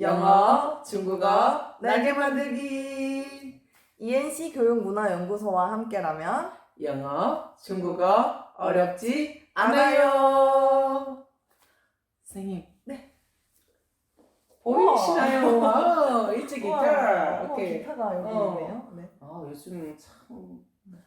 영어, 중국어, 날개 만들기. ENC 교육문화연구소와 함께라면 영어, 중국어 어렵지 않아요. 선생님. 네. 보이시나요? 와, 일찍 기타. 어, 오케이. 기타가 여기 어. 있네요. 네. 아, 요즘 참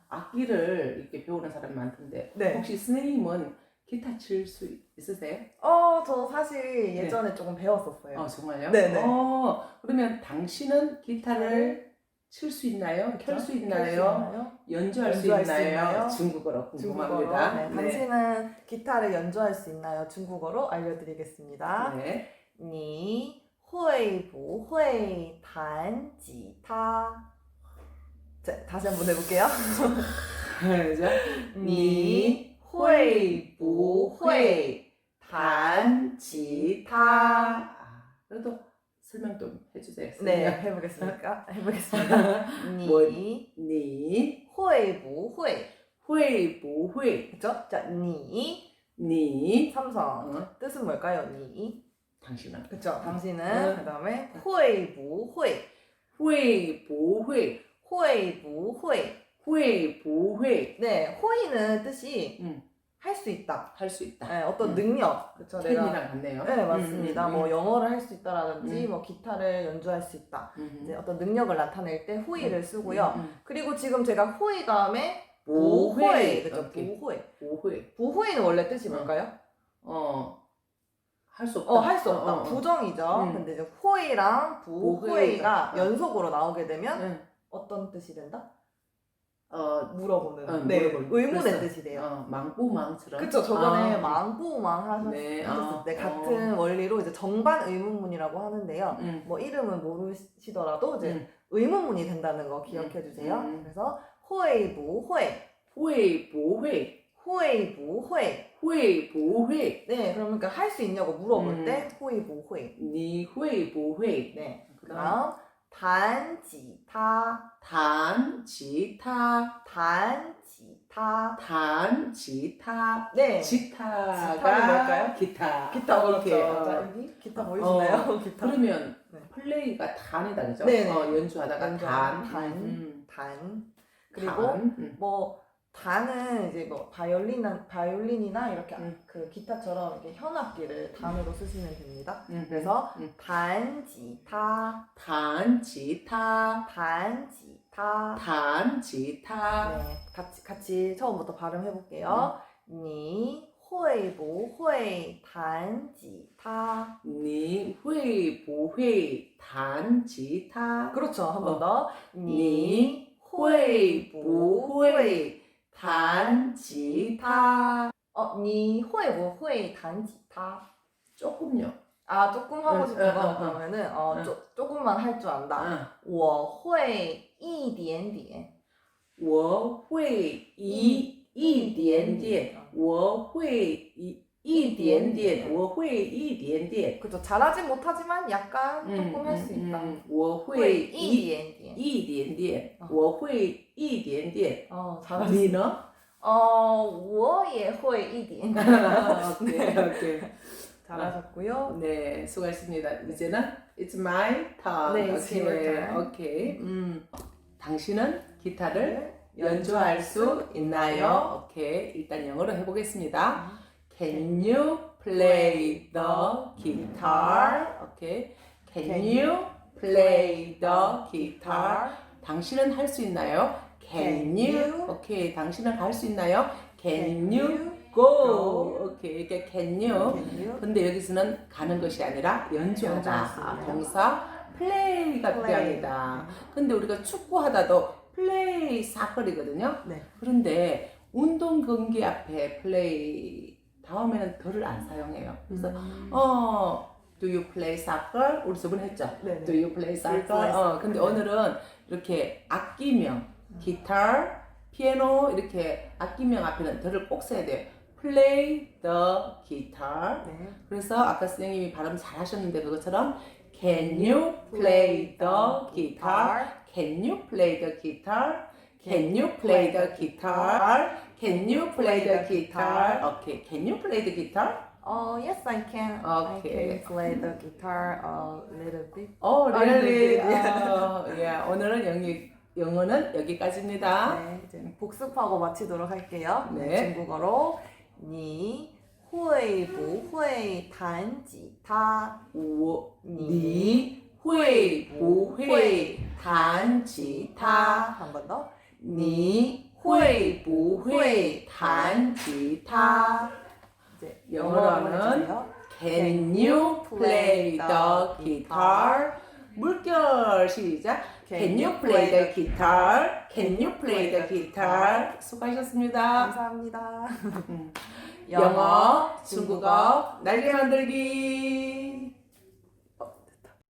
악기를 이렇게 배우는 사람이 많던데 네. 혹시 선생님은 기타 칠 수 있으세요? 어, 저 사실 예전에 조금 배웠었어요. 아 정말요? 네네. 어, 그러면 당신은 기타를 칠 수 있나요? 켤 수 있나요? 연주할, 수, 연주할 수 있나요? 있나요? 중국어로 중국어로. 궁금합니다. 네, 당신은 기타를 연주할 수 있나요? 중국어로 알려드리겠습니다. 네. 你会不会弹吉他? 자, 다시 한번 해볼게요. 자, 你 会不会弹吉他? 아, 그래도 설명 좀 해주세요. 네, 설명. 해보겠습니까? 해보겠습니다. 뭐, 你你会不会会不会 그죠? 자, 你你 삼성 어, 뜻은 뭘까요? 你 당신은 그죠? 당신은 응. 그다음에 会不会会不会会不会会不会 네, 호의는 뜻이 음. 할 수 있다. 할 수 있다. 네, 어떤 음. 능력. 그쵸, 내가. 이랑 같네요. 네, 맞습니다. 음, 음, 뭐 음. 뭐 영어를 할 수 있다라든지, 음. 뭐 기타를 연주할 수 있다. 음. 음. 이제 어떤 능력을 나타낼 때 호의를 음, 음, 쓰고요. 음. 음. 그리고 지금 제가 호의 다음에 보호회. 그죠? 보호회. 보호회. 보호회는 원래 뜻이 어. 뭘까요? 어. 할 수 없다. 어, 할 수 없다. 어, 어. 부정이죠. 음. 근데 이제 호의랑 보호회가 연속으로 나오게 되면 음. 어떤 뜻이 된다? 어, 물어보는. 어, 네, 물어보는. 의문의 그래서, 뜻이 돼요. 어, 망부망처럼. 그쵸 저번에 아, 망부망 하셨을 네, 때 아, 같은 어. 원리로 이제 정반 의문문이라고 하는데요. 음. 뭐 이름은 모르시더라도 이제 음. 의문문이 된다는 거 기억해 주세요. 음. 그래서 호의不会, 会不会 호의不会. 会不会 네, 그러니까 할 수 있냐고 물어볼 음. 때 호의不会. 你会不会 네. 그다음 그다음 단吉他, 弹吉他 단吉他. 弹吉他 네. 기타가 기타는 뭘까요? 기타 기타 그렇죠. 오케이. 어. 자, 여기 기타 보이시나요? 기타. 그러면 네. 플레이가 단이다 그죠? 네네. 어, 연주하다가 연주하다가 단, 단. 음, 단. 그리고 단, 음. 뭐 단은 이제 뭐 바이올린 바이올린이나 이렇게 음. 그 기타처럼 이렇게 현악기를 음. 단으로 쓰시면 됩니다. 음. 음 그래서 음. 단 기타 단 기타 단 기타 단 기타 네, 같이 같이 처음부터 발음해 볼게요. 음. 니 회보 회 단지타 니 회보 회 단지타 그렇죠 한번 어. 더. 니 회보 회 弹吉他 어, 你会不会弹吉他? 조금요 아, 조금 하고 응, 싶은 응, 거 응, 응. 그러면은 어, 응. 조, 조금만 할 줄 안다. 응. 我会一点点.我会一一点点，我会一 一点点，我会一点点， 그죠. 잘하지 못하지만 약간 조금 할 수 있다. 嗯，我会会一一点点.一点点哦，我会一点点。 어, 잘하시. 你呢？ 어, 我也会一点点. 오케이 오케이. 잘하셨고요. 네, 수고하셨습니다. 이제는 it's my turn. 네, it's your 오케이, turn. 오케이. 음, 당신은 기타를 네, 연주할 수 있나요? 오케이, 일단 영어로 해보겠습니다. Can you play the guitar? 오케이. Can you play the guitar? 당신은 할 수 있나요? Can you? 오케이, 당신은 갈수 있나요? Can you go? 오케이, 이게 can you? Can you? 근데 여기서는 가는 것이 아니라 연주하다. 아, 동사 플레이가 Play. 필요합니다. 근데 우리가 축구하다도 플레이 사거리거든요. 네. 그런데 운동 경기 앞에 플레이 다음에는 덜을 안 사용해요. 그래서 음. 어 Do you play soccer? 우리 저번에 했죠. 네네. Do you play soccer? 어, 근데. 오늘은 이렇게 악기명, 기타, 피아노 이렇게 악기명 앞에는 덜을 꼭 써야 돼요. Play the guitar. 네. 그래서 아까 선생님이 발음 잘 하셨는데 그것처럼 Can you play the guitar? Can you play the guitar? Can you play the guitar? Can you play the guitar? Okay. Can you play the guitar? Oh, yes, I can. Okay. I can play the guitar a little bit. Oh, really? 어, yeah. 오늘은 영리, 영어는 여기까지입니다. 네, 이제 복습하고 마치도록 할게요. 네. 중국어로 니 회부 회 단지 다 우, 니 회부 회 단지 다 한 번 더. 니 会不会弹吉他？ 이제 영어로는 해주세요. Can you play the guitar? 물결 시작. Can you play the guitar? Can you play the guitar? 수고하셨습니다. 감사합니다. 영어, 중국어, 날개 만들기.